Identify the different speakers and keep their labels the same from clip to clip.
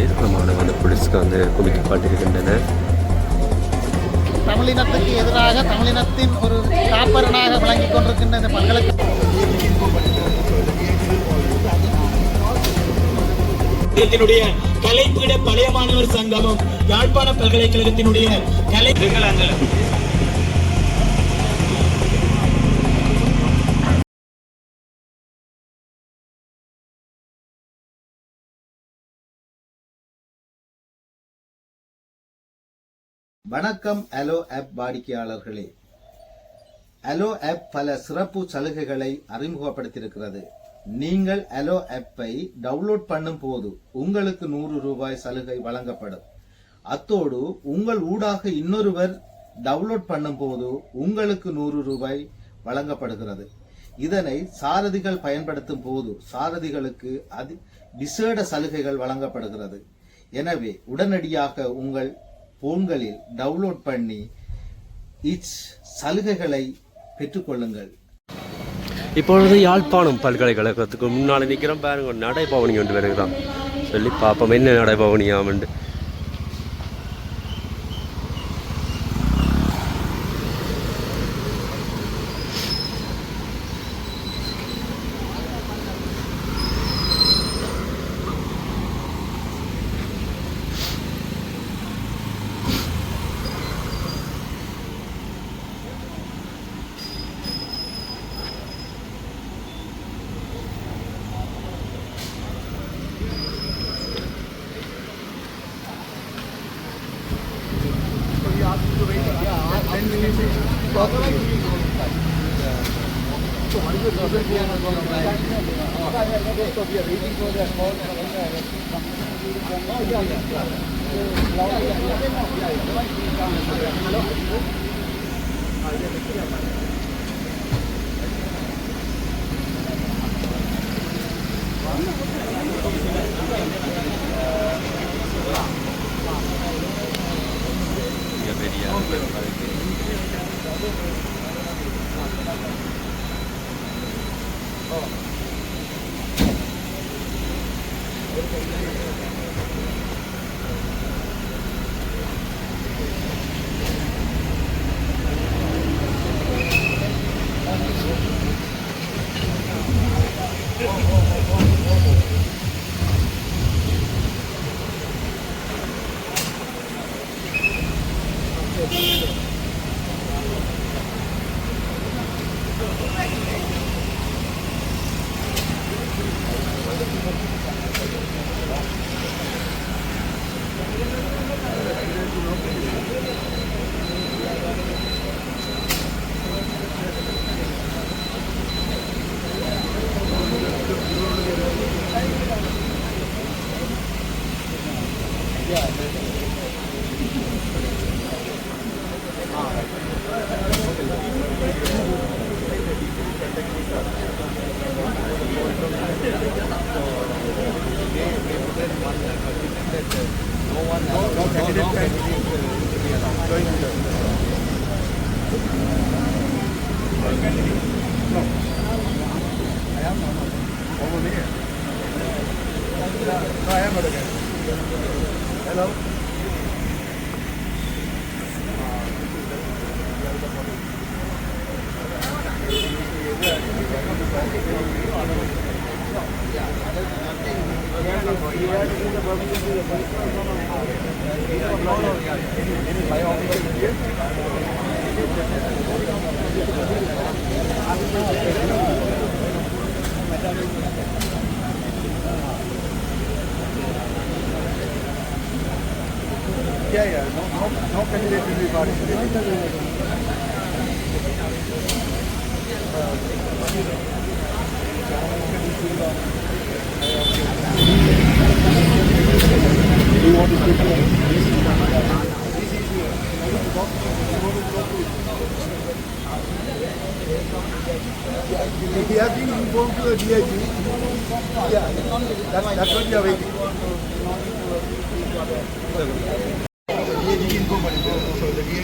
Speaker 1: ஏராளமான வந்து போலீஸ்க்கு வந்து குவிக்கப்பட்டிருக்கின்றன
Speaker 2: தமிழினத்துக்கு எதிராக தமிழினத்தின் ஒரு காப்பரனாக விளங்கிக் கொண்டிருக்கின்ற இந்த பல்கலைக்கழக
Speaker 3: பல்கலைக்கழகத்தினுடைய கலைப்பீட பழைய மாணவர் சங்கமம் யாழ்ப்பாண பல்கலைக்கழகத்தினுடைய கலை
Speaker 4: வணக்கம் அலோ ஆப் வாடிக்கையாளர்களே. அலோ ஆப் பல சிறப்பு சலுகைகளை அறிமுகப்படுத்தியிருக்கிறது. நீங்கள் அலோ ஆப்பை டவுன்லோட் பண்ணும் போது உங்களுக்கு நூறு ரூபாய் சலுகை வழங்கப்படும். அத்தோடு உங்கள் ஊடாக இன்னொருவர் டவுன்லோட் பண்ணும் போது உங்களுக்கு நூறு ரூபாய் வழங்கப்படுகிறது. இதனை சாரதிகள் பயன்படுத்தும் போது சாரதிகளுக்கு அதி விசேட சலுகைகள் வழங்கப்படுகிறது. எனவே உடனடியாக உங்கள் போன்களில் டவுன்லோட் பண்ணி இச் சலுகைகளை பெற்றுக்கொள்ளுங்கள்.
Speaker 1: இப்பொழுது யாழ்ப்பாணம் பல்கலைக்கழகத்துக்கு முன்னால் நிற்கிறோம். பாருங்க ஒரு நடைபவனி ஒன்று வருகிறான் சொல்லி பார்ப்போம் என்ன நடைபவனியாமண்டு Thank you. Hello.
Speaker 5: If you have been informed to the DIG, yeah, that's, that's what we are waiting.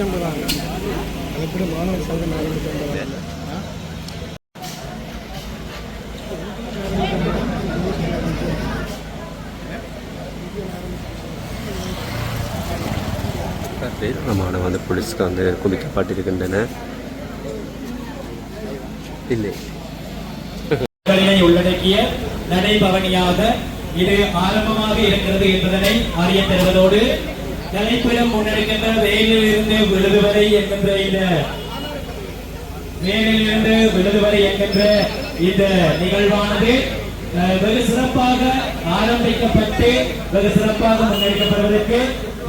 Speaker 2: ஆரம்பிச்சு ஐம்பதாங்க கலப்பிட மாணவர் சங்கம் ஆரம்பிச்சு ஐம்பதாங்க
Speaker 1: வந்து போலீஸ்க்கு வந்து குவிக்கப்பட்டிருக்கின்றன. இல்லை.
Speaker 3: உள்ளடக்கிய நடைபவனியாக இது ஆரம்பமாக இருக்கிறது என்பதனை அறிய பெறுவதோடு தலைப்பிடம் முன்னெடுக்கின்ற வெயிலில் வேலிலிருந்து விழுதுவரை என்கின்ற இந்த வேலிலிருந்து விழுதுவரை என்கின்ற இந்த நிகழ்வானது வெகு சிறப்பாக ஆரம்பிக்கப்பட்டு வெகு சிறப்பாக முன்னெடுக்கப்படுவதற்கு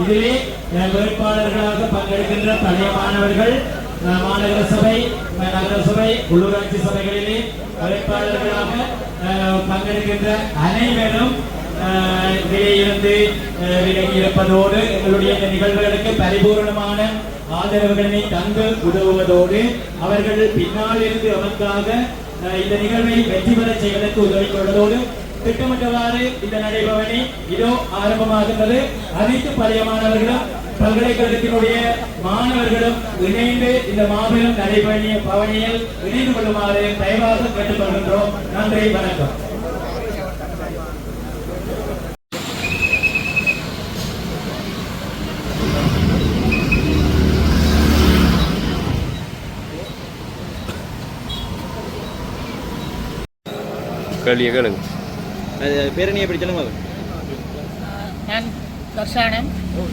Speaker 3: இதிலே வேட்பாளர்களாக பங்கெடுக்கின்ற பழைய மாணவர்கள் மாநகர சபை நகர சபை உள்ளூராட்சி சபைகளிலே வேட்பாளர்களாக பங்கெடுக்கின்ற அனைவரும் அஹ், அஹ், விலகி இருப்பதோடு எங்களுடைய இந்த நிகழ்வுகளுக்கு பரிபூர்ணமான ஆதரவுகளை தந்து உதவுவதோடு அவர்கள் பின்னால் இருந்து அவருக்காக இந்த நிகழ்வை வெற்றி பெற செய்வதற்கு உதவி கொள்வதோடு திட்டமிட்டவாறு இந்த நடைபவனி இதோ ஆரம்பமாகின்றது. அனைத்து பழைய மாணவர்களும் பல்கலைக்கழகத்தினுடைய மாணவர்களும் இணைந்து இந்த மாபெரும் நடைபயணிய பவனியில் இணைந்து கொள்ளுமாறு தயவாக கேட்டுக்கொள்கின்றோம். நன்றி வணக்கம்.
Speaker 1: கேள்வியை கேளுங்க.
Speaker 6: பேரணி எப்படி சொல்லுங்க?
Speaker 2: நான் தர்ஷானம்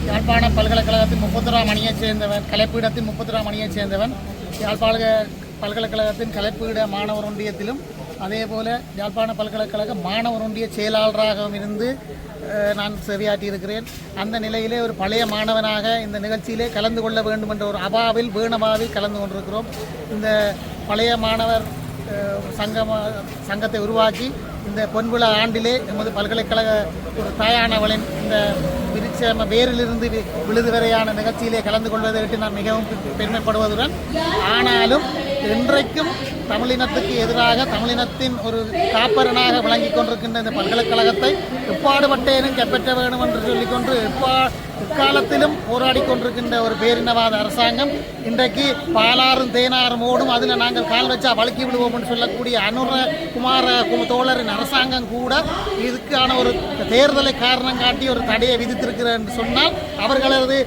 Speaker 2: யாழ்ப்பாணம் பல்கலைக்கழகத்தின் முப்பத்தொராம் அணியைச் சேர்ந்தவன் கலைப்பீடத்தின் முப்பத்தொராம் அணியைச் சேர்ந்தவன். யாழ்ப்பாண பல்கலைக்கழகத்தின் கலைப்பீட மாணவர் ஒன்றியத்திலும் அதேபோல யாழ்ப்பாண பல்கலைக்கழக மாணவர் ஒன்றிய செயலாளராகவும் இருந்து நான் சேவையாற்றியிருக்கிறேன். அந்த நிலையிலே ஒரு பழைய மாணவனாக இந்த நிகழ்ச்சியிலே கலந்து கொள்ள வேண்டும் என்ற ஒரு அபாவில் வீணபாவில் கலந்து கொண்டிருக்கிறோம். இந்த பழைய மாணவர் சங்கம சங்கத்தை உருவாக்கி இந்த பொன்விழா ஆண்டிலே எமது பல்கலைக்கழக ஒரு தாயானவளின் இந்த விருட்சம வேரிலிருந்து வி- விழுது வரையான நிகழ்ச்சியிலே கலந்து கொள்வதை விட்டு நான் மிகவும் பெருமைப்படுவதுடன் ஆனாலும் இன்றைக்கும் தமிழினத்துக்கு எதிராக தமிழினத்தின் ஒரு காப்பரனாக விளங்கிக் கொண்டிருக்கின்ற இந்த பல்கலைக்கழகத்தை எப்பாடுபட்டேனும் கைப்பற்ற வேண்டும் என்று சொல்லிக்கொண்டு எப்பா எக்காலத்திலும் போராடி கொண்டிருக்கின்ற ஒரு பேரினவாத அரசாங்கம் இன்றைக்கு பாலாறும் தேனாறும் ஓடும் அதில் நாங்கள் கால் வச்சா வழுக்கி விடுவோம் என்று சொல்லக்கூடிய அனுர குமார தோழரின் அரசாங்கம் கூட இதுக்கான ஒரு தேர்தலை காரணம் காட்டி ஒரு தடையை விதித்து விதித்திருக்கிறார் என்று சொன்னால் அவர்களது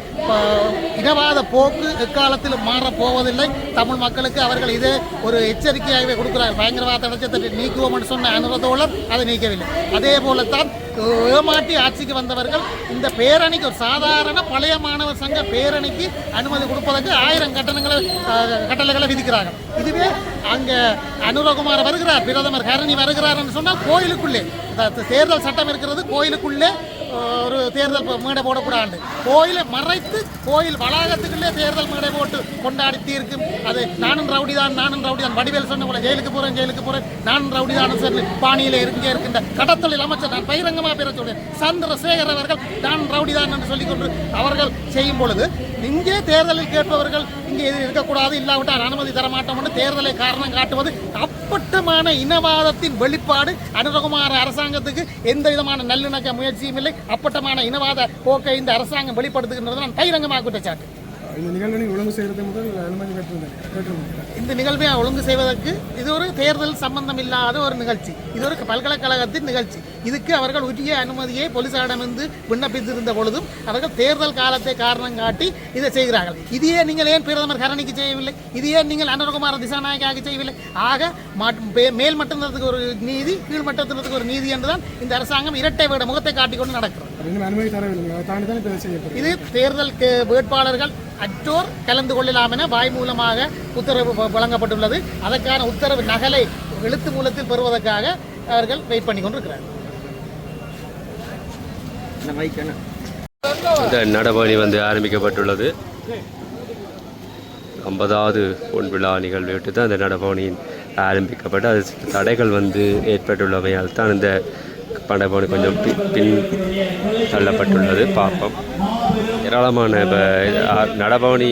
Speaker 2: இனவாத போக்கு எக்காலத்தில் மாறப் போவதில்லை தமிழ் மக்களுக்கு அவர்கள் இதே ஒரு எச்சரிக்கையாகவே கொடுக்கிறார்கள் பயங்கரவாத தடச்சத்தை நீக்குவோம் என்று சொன்ன அனுரதோழர் அதை நீக்கவில்லை. அதே போலத்தான் ஏமாட்டி ஆட்சிக்கு வந்தவர்கள் இந்த பேரணிக்கு ஒரு சாதாரண பழைய மாணவர் சங்க பேரணிக்கு அனுமதி கொடுப்பதற்கு ஆயிரம் கட்டணங்களை கட்டளைகளை விதிக்கிறார்கள். இதுவே அங்க அனுரகுமார் வருகிறார் பிரதமர் கரணி வருகிறார் என்று சொன்னால் கோயிலுக்குள்ளே தேர்தல் சட்டம் இருக்கிறது கோயிலுக்குள்ளே ஒரு தேர்தல் மேடை போடக்கூடாது. கோயிலை மறைத்து கோயில் வளாகத்துக்குள்ளே தேர்தல் மேடை போட்டு கொண்டாடி தீர்க்கும். அது நானும் ரவுடி தான் நானும் ரவுடி தான் வடிவேல் சொன்ன போல ஜெயிலுக்கு போகிறேன் ஜெயிலுக்கு போகிறேன் நானும் ரவுடி தான் சொல்லி பாணியில் இருக்க இருக்கின்ற கடத்தொழில் அமைச்சர் நான் பகிரங்கமாக பேர சொல்கிறேன் சந்திரசேகர் அவர்கள் நான் ரவுடி தான் என்று சொல்லிக்கொண்டு அவர்கள் செய்யும் பொழுது இங்கே தேர்தலில் கேட்பவர்கள் இங்கே இது இருக்கக்கூடாது இல்லாவிட்டால் அனுமதி தர மாட்டோம் என்று தேர்தலை காரணம் காட்டுவது அப்பட்டமான இனவாதத்தின் வெளிப்பாடு அனுரகுமார அரசாங்கத்துக்கு எந்த விதமான நல்லிணக்க முயற்சியும் இல்லை. அப்பட்டமான இனவாத போக்கை இந்த அரசாங்கம் வெளிப்படுத்துகின்றது நான் பகிரங்கமாக குற்றச்சாட்டு.
Speaker 7: இந்த நிகழ்வினை ஒழுங்கு செய்கிறது முதல் அனுமதி பெற்றிருந்தேன்
Speaker 2: இந்த நிகழ்வை ஒழுங்கு செய்வதற்கு இது ஒரு தேர்தல் சம்பந்தம் இல்லாத ஒரு நிகழ்ச்சி. இது ஒரு பல்கலைக்கழகத்தின் நிகழ்ச்சி. இதுக்கு அவர்கள் உரிய அனுமதியை போலீசாரிடமிருந்து விண்ணப்பித்திருந்த பொழுதும் அவர்கள் தேர்தல் காலத்தை காரணம் காட்டி இதை செய்கிறார்கள். இதையே நீங்கள் ஏன் பிரதமர் கரணிக்கு செய்யவில்லை? இதையே நீங்கள் அனுரகுமார திசாநாயக்காக செய்யவில்லை? ஆக மட்- மேல் மட்டத்தினத்துக்கு ஒரு நீதி கீழ் மட்டத்தினத்துக்கு ஒரு நீதி என்றுதான் இந்த அரசாங்கம் இரட்டை விட முகத்தை காட்டிக்கொண்டு நடக்கிறது. இது தேர்தல் கே- வேட்பாளர்கள் அற்றோர் கலந்து கொள்ளலாம் என வாய் மூலமாக உத்தரவு வழங்கப்பட்டுள்ளது. அதற்கான உத்தரவு நகலை எழுத்து மூலத்தில் பெறுவதற்காக அவர்கள் வெயிட் பண்ணி கொண்டிருக்கிறார்கள்.
Speaker 1: இந்த நடவணி வந்து ஆரம்பிக்கப்பட்டுள்ளது. ஐம்பதாவது பொன் விழா நிகழ்வையிட்டு தான் இந்த நடவணியின் ஆரம்பிக்கப்பட்டு அது தடைகள் வந்து ஏற்பட்டுள்ளமையால் தான் இந்த படபவனி கொஞ்சம் பி- பின் தள்ளப்பட்டுள்ளது பார்ப்போம் ஏராளமான இப்போ நடபவனி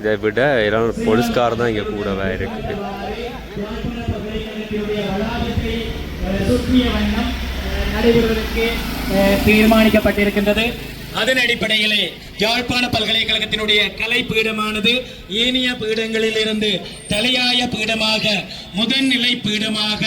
Speaker 1: இதை விட ஏராளம் போலீஸ்கார் தான் இங்கே கூடவே இருக்குது.
Speaker 3: நடைபெறுவதற்கு தீர்மானிக்கப்பட்டிருக்கின்றது. அதன் அடிப்படையிலே யாழ்ப்பாண பல்கலைக்கழகத்தினுடைய கலை பீடமானது ஏனைய பீடங்களில் இருந்து தலையாய பீடமாக முதன்நிலை பீடமாக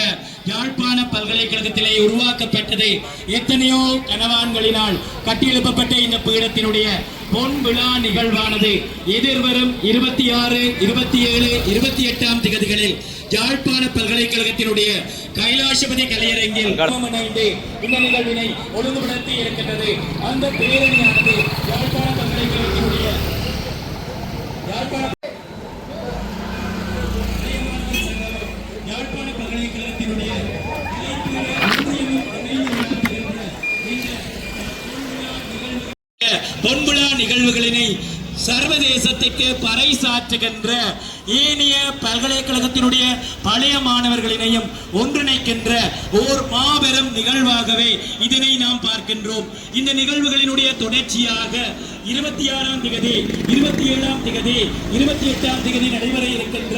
Speaker 3: யாழ்ப்பாண பல்கலைக்கழகத்திலே உருவாக்கப்பட்டது எத்தனையோ கனவான்களினால் கட்டியெழுப்பப்பட்ட இந்த பீடத்தினுடைய பொன் விழா நிகழ்வானது. எதிர்வரும் இருபத்தி ஆறு இருபத்தி ஏழு இருபத்தி எட்டாம் திகதிகளில் யாழ்ப்பாண பல்கலைக்கழகத்தினுடைய கைலாசபதி கலையரங்கில் இணைந்து இந்த நிகழ்வினை ஒழுங்குபடுத்தி இருக்கின்றது. அந்த பேரணியானது யாழ்ப்பாண பல்கலைக்கழகத்தினுடைய யாழ்ப்பாண நிகழ்வுகளினை சர்வதேசத்திற்கு பறைசாற்றுகின்ற ஏனைய பல்கலைக்கழகத்தினுடைய பழைய மாணவர்களினையும் ஒன்றிணைக்கின்ற ஓர் மாபெரும் நிகழ்வாகவே இதனை நாம் பார்க்கின்றோம். இந்த நிகழ்வுகளினுடைய தொடர்ச்சியாக இருபத்தி ஆறாம் திகதி இருபத்தி ஏழாம் திகதி இருபத்தி எட்டாம் திகதி நடைபெற இருக்கின்ற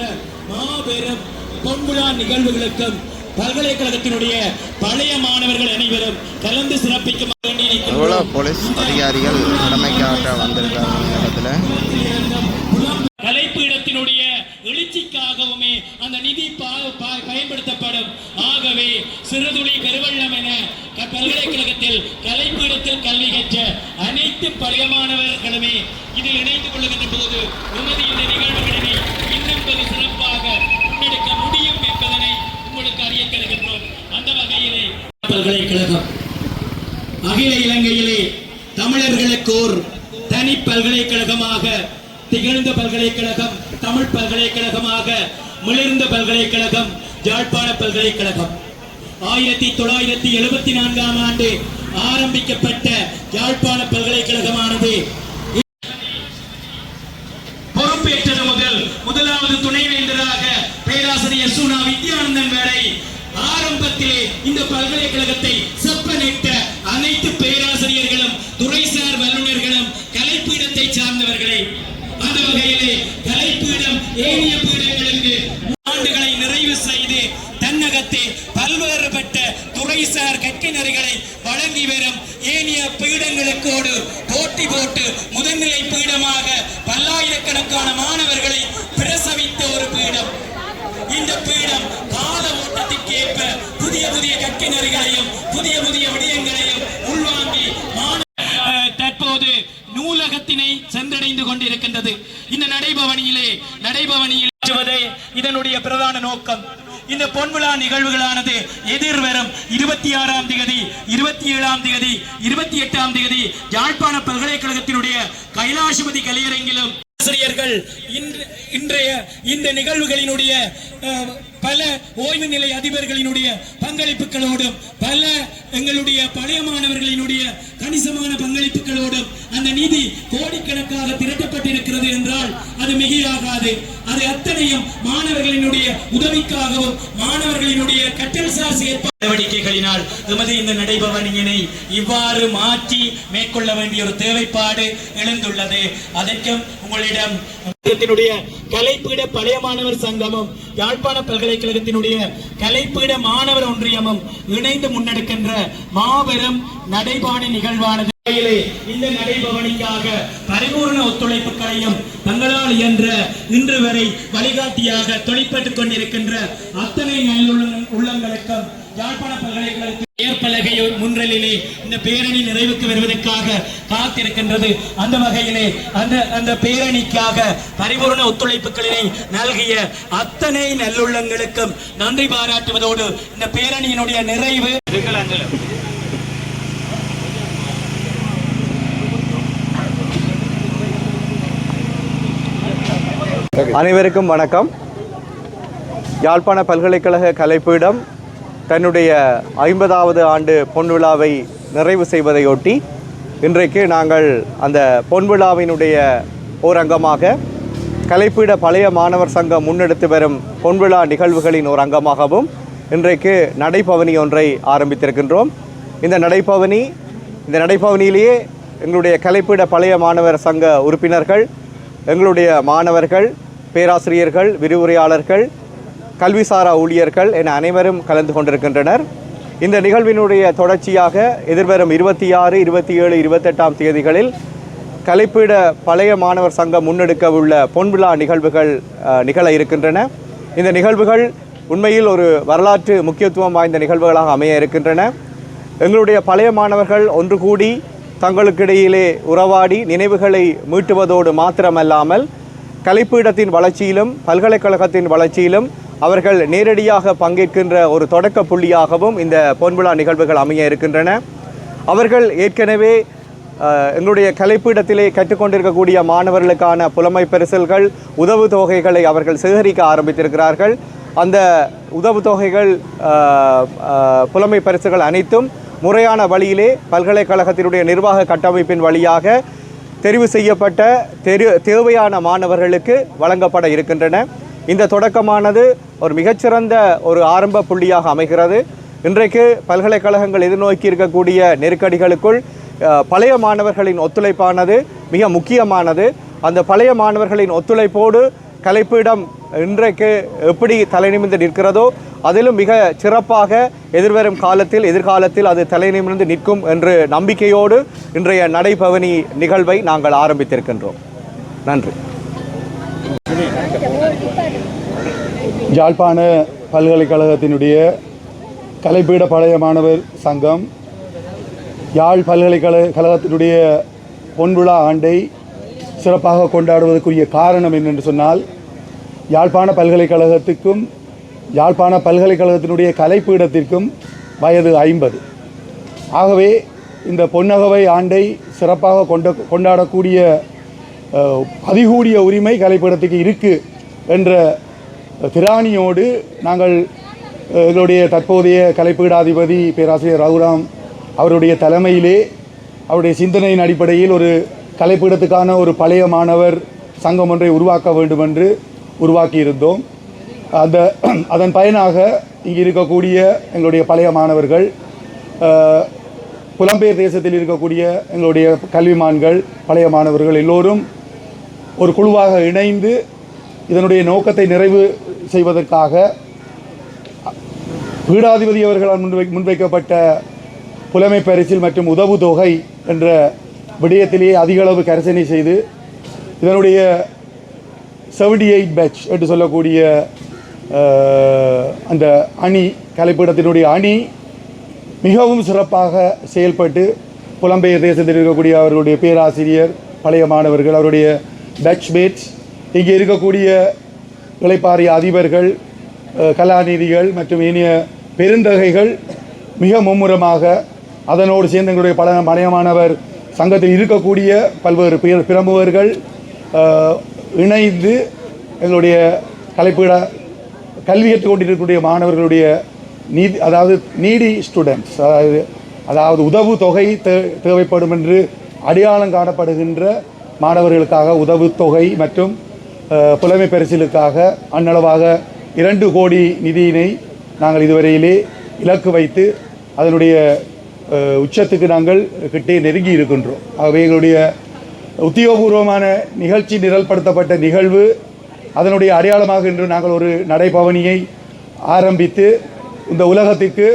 Speaker 3: மாபெரும் பொன்விழா நிகழ்வுகளுக்கும் பல்கலைக்கழகத்தினுடைய பழைய மாணவர்கள் அனைவரும் கலந்து சிறப்பிக்க
Speaker 8: வேண்டிய போலீஸ் அதிகாரிகள் கடமைக்காக வந்திருக்காங்க இந்த இடத்துல.
Speaker 3: கலைப்பீடத்தினுடைய எழுச்சிக்காகவுமே அந்த நிதி பயன்படுத்தப்படும். ஆகவே சிறுதுளி கருவள்ளம் என க- பல்கலைக்கழகத்தில் கலைப்பீடத்தில் கல்வி கற்ற அனைத்து பழைய மாணவர்களுமே இதில் இணைந்து கொள்கின்ற போது உமது இந்த நிகழ்வுகளினை இன்னும் வெகு சிறப்பாக முன்னெடுக்க முடியும் என்பதனை உங்களுக்கு அறிய தருகின்றோம் அந்த வகையிலே பல்கலைக்கழகம் அகில இலங்கையிலே தமிழர்களுக்கு ஓர் தனி பல்கலைக்கழகமாக திகழ்ந்த பல்கலைக்கழகம் தமிழ் பல்கலைக்கழகமாக மிளிர்ந்த பல்கலைக்கழகம் யாழ்ப்பாண பல்கலைக்கழகம். ஆயிரத்தி தொள்ளாயிரத்தி எழுபத்தி நான்காம் ஆண்டு ஆரம்பிக்கப்பட்ட யாழ்ப்பாண பல்கலைக்கழகமானது இந்த பொன்விழா நிகழ்வுகளானது எதிர்வரும் இருபத்தி ஆறாம் திகதி இருபத்தி ஏழாம் திகதி இருபத்தி எட்டாம் திகதி யாழ்ப்பாண பல்கலைக்கழகத்தினுடைய கைலாசபதி கலையரங்கிலும் ஆசிரியர்கள் இன்று இன்றைய இந்த நிகழ்வுகளினுடைய அஹ், பல ஓய்வு நிலை அதிபர்களினுடைய பங்களிப்புகளோடும் பல எங்களுடைய பழைய மாணவர்களினுடைய கணிசமான பங்களிப்புகளோடும் அந்த நிதி கோடிக்கணக்காக திரட்டப்பட்டிருக்கிறது என்றால் அது மிகையாகாது. அது அத்தனையும் மாணவர்களினுடைய உதவிக்காகவும் மாணவர்களினுடைய கற்றல் சார் நடவடிக்கைகளினால் எமது இந்த நடைபவனியினை இவ்வாறு மாற்றி மேற்கொள்ள வேண்டிய ஒரு தேவைப்பாடு எழுந்துள்ளது. அதற்கும் உங்களிடம் கலைப்பீட பழைய மாணவர் சங்கமும் யாழ்ப்பாண பல்கலைக்கழகத்தினுடைய கலைப்பீட மாணவர் ஒன்றியமும் இணைந்து முன்னெடுக்கின்ற மாபெரும் நடைபாணி நிகழ்வானது. இந்த நடைபவனிக்காக பரிபூர்ண ஒத்துழைப்புகளையும் தங்களால் என்ற இன்று வரை வழிகாட்டியாக தொழிற்பட்டுக் கொண்டிருக்கின்ற அத்தனை நல்லுள்ள உள்ளங்களுக்கும் யாழ்ப்பாண பல்கலைக்கழகத்தில் ஏற்பலகை முன்றலிலே இந்த பேரணி நிறைவுக்கு வருவதற்காக காத்திருக்கின்றது. அந்த வகையிலே அந்த அந்த பேரணிக்காக பரிபூர்ண ஒத்துழைப்புகளினை நல்கிய அத்தனை நல்லுள்ளங்களுக்கும் நன்றி பாராட்டுவதோடு இந்த பேரணியினுடைய நிறைவு.
Speaker 4: அனைவருக்கும் வணக்கம். யாழ்ப்பாண பல்கலைக்கழக கலைப்பீடம் தன்னுடைய ஐம்பதாவது ஆண்டு பொன்விழாவை நிறைவு செய்வதையொட்டி இன்றைக்கு நாங்கள் அந்த பொன்விழாவினுடைய ஓர் அங்கமாக கலைப்பீட பழைய மாணவர் சங்கம் முன்னெடுத்து வரும் பொன்விழா நிகழ்வுகளின் ஒரு அங்கமாகவும் இன்றைக்கு நடைபவனி ஒன்றை ஆரம்பித்திருக்கின்றோம். இந்த நடைபவனி இந்த நடைபவனியிலேயே எங்களுடைய கலைப்பீட பழைய மாணவர் சங்க உறுப்பினர்கள் எங்களுடைய மாணவர்கள் பேராசிரியர்கள் விரிவுரையாளர்கள் கல்விசாரா ஊழியர்கள் என அனைவரும் கலந்து கொண்டிருக்கின்றனர். இந்த நிகழ்வினுடைய தொடர்ச்சியாக எதிர்வரும் இருபத்தி ஆறு இருபத்தி ஏழு இருபத்தெட்டாம் தேதிகளில் கலைப்பீட பழைய மாணவர் சங்கம் முன்னெடுக்க உள்ள பொன்விழா நிகழ்வுகள் நிகழ இருக்கின்றன. இந்த நிகழ்வுகள் உண்மையில் ஒரு வரலாற்று முக்கியத்துவம் வாய்ந்த நிகழ்வுகளாக அமைய இருக்கின்றன. எங்களுடைய பழைய மாணவர்கள் ஒன்று கூடி தங்களுக்கிடையிலே உறவாடி நினைவுகளை மீட்டுவதோடு மாத்திரமல்லாமல் கலைப்பீடத்தின் வளர்ச்சியிலும் பல்கலைக்கழகத்தின் வளர்ச்சியிலும் அவர்கள் நேரடியாக பங்கேற்கின்ற ஒரு தொடக்க புள்ளியாகவும் இந்த பொன்விழா நிகழ்வுகள் அமைய இருக்கின்றன. அவர்கள் ஏற்கனவே எங்களுடைய கலைப்பீடத்திலே கற்றுக்கொண்டிருக்கக்கூடிய மாணவர்களுக்கான புலமை பரிசல்கள் உதவு தொகைகளை அவர்கள் சேகரிக்க ஆரம்பித்திருக்கிறார்கள். அந்த உதவு தொகைகள் புலமை பரிசுகள் அனைத்தும் முறையான வழியிலே பல்கலைக்கழகத்தினுடைய நிர்வாக கட்டமைப்பின் வழியாக தெரிவு செய்யப்பட்ட தெரு தேவையான மாணவர்களுக்கு வழங்கப்பட இருக்கின்றன. இந்த தொடக்கமானது ஒரு மிகச்சிறந்த ஒரு ஆரம்ப புள்ளியாக அமைகிறது. இன்றைக்கு பல்கலைக்கழகங்கள் எதிர்நோக்கி இருக்கக்கூடிய நெருக்கடிகளுக்குள் பழைய மாணவர்களின் ஒத்துழைப்பானது மிக முக்கியமானது. அந்த பழைய மாணவர்களின் ஒத்துழைப்போடு கலைப்பீடம் இன்றைக்கு எப்படி தலைநிமிர்ந்து நிற்கிறதோ அதிலும் மிக சிறப்பாக எதிர்வரும் காலத்தில் எதிர்காலத்தில் அது தலைநிமிர்ந்து நிற்கும் என்று நம்பிக்கையோடு இன்றைய நடைபவனி நிகழ்வை நாங்கள் ஆரம்பித்திருக்கின்றோம். நன்றி.
Speaker 7: யாழ்ப்பாண பல்கலைக்கழகத்தினுடைய கலைப்பீட பழைய மாணவர் சங்கம் யாழ் பல்கலைக்கழக கழகத்தினுடைய பொன்விழா ஆண்டை சிறப்பாக கொண்டாடுவதற்குரிய காரணம் என்னென்று சொன்னால் யாழ்ப்பாண பல்கலைக்கழகத்துக்கும் யாழ்ப்பாண பல்கலைக்கழகத்தினுடைய கலைப்பீடத்திற்கும் வயது ஐம்பது. ஆகவே இந்த பொன்னகவை ஆண்டை சிறப்பாக கொண்ட கொண்டாடக்கூடிய பதிகூடிய உரிமை கலைப்பீடத்துக்கு இருக்குது என்ற திராணியோடு நாங்கள் எங்களுடைய தற்போதைய கலைப்பீடாதிபதி பேராசிரியர் ரகுராம் அவருடைய தலைமையிலே அவருடைய சிந்தனையின் அடிப்படையில் ஒரு கலைப்பீடத்துக்கான ஒரு பழைய மாணவர் சங்கம் ஒன்றை உருவாக்க வேண்டும் என்று உருவாக்கியிருந்தோம். அந்த அதன் பயனாக இங்கே இருக்கக்கூடிய எங்களுடைய பழைய மாணவர்கள் புலம்பெயர் தேசத்தில் இருக்கக்கூடிய எங்களுடைய கல்விமான்கள் பழைய மாணவர்கள் எல்லோரும் ஒரு குழுவாக இணைந்து இதனுடைய நோக்கத்தை நிறைவு செய்வதற்காக பீடாதிபதி அவர்களால் முன்வை முன்வைக்கப்பட்ட புலமை பரிசில் மற்றும் உதவு தொகை என்ற விடயத்திலேயே அதிகளவு கரிசனை செய்து இதனுடைய செவன்டி எயிட் பேட்ச் என்று சொல்லக்கூடிய அந்த அணி கலைப்பீடத்தினுடைய அணி மிகவும் சிறப்பாக செயல்பட்டு புலம்பெயர் தேசத்தில் இருக்கக்கூடிய அவர்களுடைய பேராசிரியர் பழைய மாணவர்கள் அவருடைய பேட்ச்மேட்ஸ் இங்கே இருக்கக்கூடிய இளைப்பாறிய அதிபர்கள் கலாநிதிகள் மற்றும் இனிய பெருந்தகைகள் மிக மும்முரமாக அதனோடு சேர்ந்து எங்களுடைய பல மனையமானவர் சங்கத்தில் இருக்கக்கூடிய பல்வேறு பிர- பிரமுகர்கள் இணைந்து எங்களுடைய கலைப்பீட கல்வி கற்றுக்கொண்டிருக்கக்கூடிய மாணவர்களுடைய நீதி அதாவது நீடி ஸ்டூடெண்ட்ஸ் அதாவது அதாவது உதவு தொகை தே தேவைப்படும் என்று அடையாளம் காணப்படுகின்ற மாணவர்களுக்காக உதவுத்தொகை மற்றும் புலமை பரிசிலுக்காக அன்னளவாக இரண்டு கோடி நிதியினை நாங்கள் இதுவரையிலே இலக்கு வைத்து அதனுடைய உச்சத்துக்கு நாங்கள் கிட்டே நெருங்கி இருக்கின்றோம் ஆகவே எங்களுடைய உத்தியோகபூர்வமான நிகழ்ச்சி நிரல்படுத்தப்பட்ட நிகழ்வு. அதனுடைய அடையாளமாக இன்று நாங்கள் ஒரு நடைபவனியை ஆரம்பித்து இந்த உலகத்திற்கு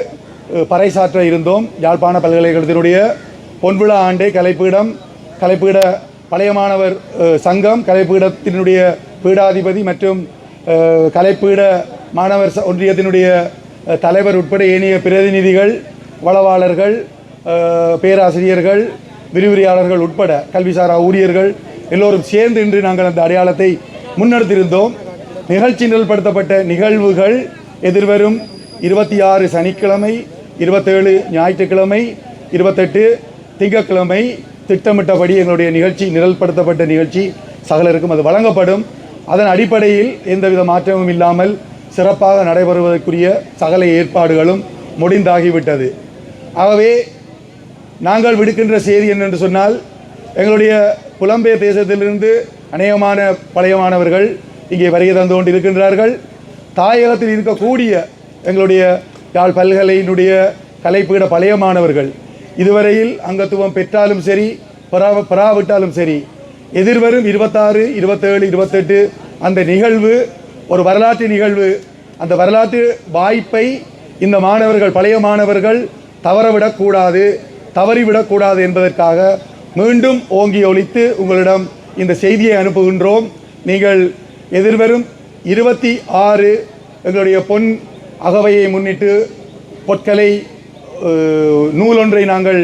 Speaker 7: பறைசாற்ற இருந்தோம். யாழ்ப்பாண பல்கலைக்கழகத்தினுடைய பொன்விழா ஆண்டை கலைப்பீடம் கலைப்பீட பழைய மாணவர் சங்கம் கலைப்பீடத்தினுடைய பீடாதிபதி மற்றும் கலைப்பீட மாணவர் ச- ஒன்றியத்தினுடைய தலைவர் உட்பட ஏனைய பிரதிநிதிகள் வளவாளர்கள் பேராசிரியர்கள் விரிவுரையாளர்கள் உட்பட கல்விசாரா ஊழியர்கள் எல்லோரும் சேர்ந்து இன்று நாங்கள் அந்த அடையாளத்தை முன்னெடுத்திருந்தோம். நிகழ்ச்சி நிரல்படுத்தப்பட்ட நிகழ்வுகள் எதிர்வரும் இருபத்தி ஆறு சனிக்கிழமை இருபத்தேழு ஞாயிற்றுக்கிழமை இருபத்தெட்டு திங்கக்கிழமை திட்டமிட்டபடி எங்களுடைய நிகழ்ச்சி நிரல்படுத்தப்பட்ட நிகழ்ச்சி சகலருக்கும் அது வழங்கப்படும். அதன் அடிப்படையில் எந்தவித மாற்றமும் இல்லாமல் சிறப்பாக நடைபெறுவதற்குரிய சகல ஏற்பாடுகளும் முடிந்தாகிவிட்டது. ஆகவே நாங்கள் விடுக்கின்ற செய்தி என்னென்று சொன்னால் எங்களுடைய புலம்பெயர் தேசத்திலிருந்து அநேகமான பழைய மாணவர்கள் இங்கே வருகை தந்து கொண்டு இருக்கின்றார்கள் தாயகத்தில் இருக்கக்கூடிய எங்களுடைய யாழ் பல்கலையினுடைய கலைப்பீட பழைய மாணவர்கள் இதுவரையில் அங்கத்துவம் பெற்றாலும் சரி பெறா பெறாவிட்டாலும் சரி எதிர்வரும் இருபத்தாறு இருபத்தேழு இருபத்தெட்டு அந்த நிகழ்வு ஒரு வரலாற்று நிகழ்வு அந்த வரலாற்று வாய்ப்பை இந்த மாணவர்கள் பழைய மாணவர்கள் தவறவிடக்கூடாது. தவறிவிடக்கூடாது என்பதற்காக மீண்டும் ஓங்கி ஒழித்து உங்களிடம் இந்த செய்தியை அனுப்புகின்றோம். நீங்கள் எதிர்வரும் இருபத்தி ஆறு எங்களுடைய பொன் அகவையை முன்னிட்டு பொற்கலை நூலொன்றை நாங்கள்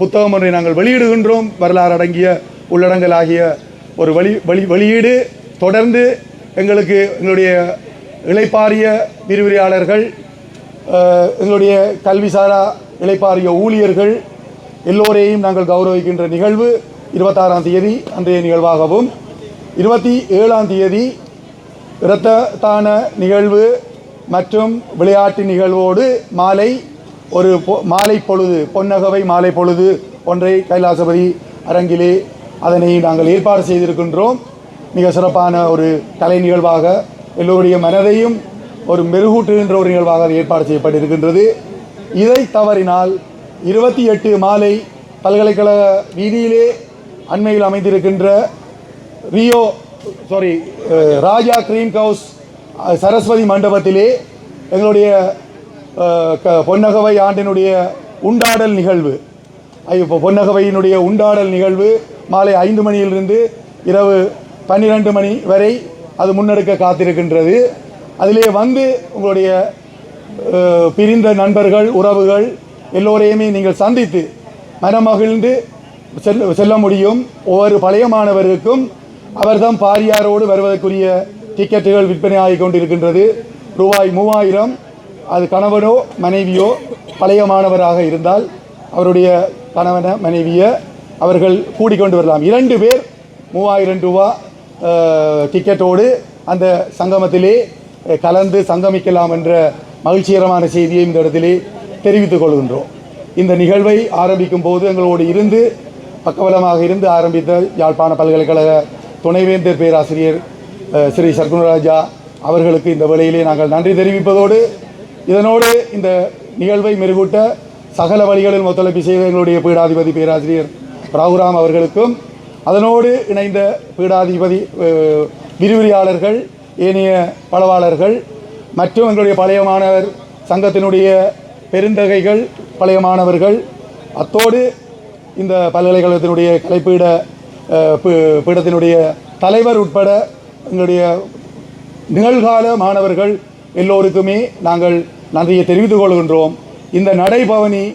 Speaker 7: புத்தகம் ஒன்றை நாங்கள் வெளியிடுகின்றோம். வரலாறு அடங்கிய உள்ளடங்கலாகிய ஒரு வழி வழி வெளியீடு. தொடர்ந்து எங்களுக்கு எங்களுடைய இளைப்பாரிய விரிவுரையாளர்கள் எங்களுடைய கல்விசாரா இளைப்பாரிய ஊழியர்கள் எல்லோரையும் நாங்கள் கௌரவிக்கின்ற நிகழ்வு இருபத்தாறாம் தேதி அன்றைய நிகழ்வாகவும் இருபத்தி ஏழாம் தேதி இரத்த நிகழ்வு மற்றும் விளையாட்டு நிகழ்வோடு மாலை ஒரு பொ- மாலை பொழுது பொன்னகவை மாலை பொழுது ஒன்றை கைலாசபதி அரங்கிலே அதனை நாங்கள் ஏற்பாடு செய்திருக்கின்றோம். மிக சிறப்பான ஒரு கலை நிகழ்வாக எல்லோருடைய மனதையும் ஒரு மெருகூட்டுகின்ற ஒரு நிகழ்வாக ஏற்பாடு செய்யப்பட்டிருக்கின்றது. இதை தவறினால் இருபத்தி எட்டு மாலை பல்கலைக்கழக வீதியிலே அண்மையில் அமைந்திருக்கின்ற Rio sorry Raja cream house Saraswati மண்டபத்திலே எங்களுடைய க- பொன்னகவை ஆண்டினுடைய உண்டாடல் நிகழ்வு. ஐ- இப்போ பொன்னகவையினுடைய உண்டாடல் நிகழ்வு மாலை ஐந்து மணியிலிருந்து இரவு பன்னிரண்டு மணி வரை அது முன்னெடுக்க காத்திருக்கின்றது. அதிலே வந்து உங்களுடைய பிரிந்த நண்பர்கள் உறவுகள் எல்லோரையுமே நீங்கள் சந்தித்து மனமகிழ்ந்து செல்ல செல்ல முடியும். ஒவ்வொரு பழைய மாணவருக்கும் அவர்தான் பாரியாரோடு வருவதற்குரிய டிக்கெட்டுகள் விற்பனை ஆகி கொண்டிருக்கின்றது ரூபாய் மூவாயிரம். அது கணவனோ மனைவியோ பழைய மாணவராக இருந்தால் அவருடைய கணவன மனைவியை அவர்கள் கூடிக்கொண்டு வரலாம். இரண்டு பேர் மூவாயிரம் ரூபா டிக்கெட்டோடு அந்த சங்கமத்திலே கலந்து சங்கமிக்கலாம் என்ற மகிழ்ச்சிகரமான செய்தியை இந்த இடத்திலே தெரிவித்துக் கொள்கின்றோம். இந்த நிகழ்வை ஆரம்பிக்கும் போது எங்களோடு இருந்து பக்கபலமாக இருந்து ஆரம்பித்த யாழ்ப்பாண பல்கலைக்கழக துணைவேந்தர் பேராசிரியர் ஸ்ரீ சர்க்குணராஜா அவர்களுக்கு இந்த வேளையிலே நாங்கள் நன்றி தெரிவிப்பதோடு இதனோடு இந்த நிகழ்வை மெருகூட்ட சகல வழிகளில் ஒத்துழைப்பு செய்த எங்களுடைய பீடாதிபதி பேராசிரியர் ராகுராம் அவர்களுக்கும் அதனோடு இணைந்த பீடாதிபதி விரிவுரையாளர்கள் ஏனைய பளவாளர்கள் மற்றும் எங்களுடைய பழைய மாணவர் சங்கத்தினுடைய பெருந்தகைகள் பழைய மாணவர்கள் அத்தோடு இந்த பல்கலைக்கழகத்தினுடைய கலைப்பீட பீடத்தினுடைய தலைவர் உட்பட எங்களுடைய நிகழ்கால மாணவர்கள் எல்லோருக்குமே நாங்கள் நன்றியை தெரிவித்துக் கொள்கின்றோம். இந்த நடைபவனி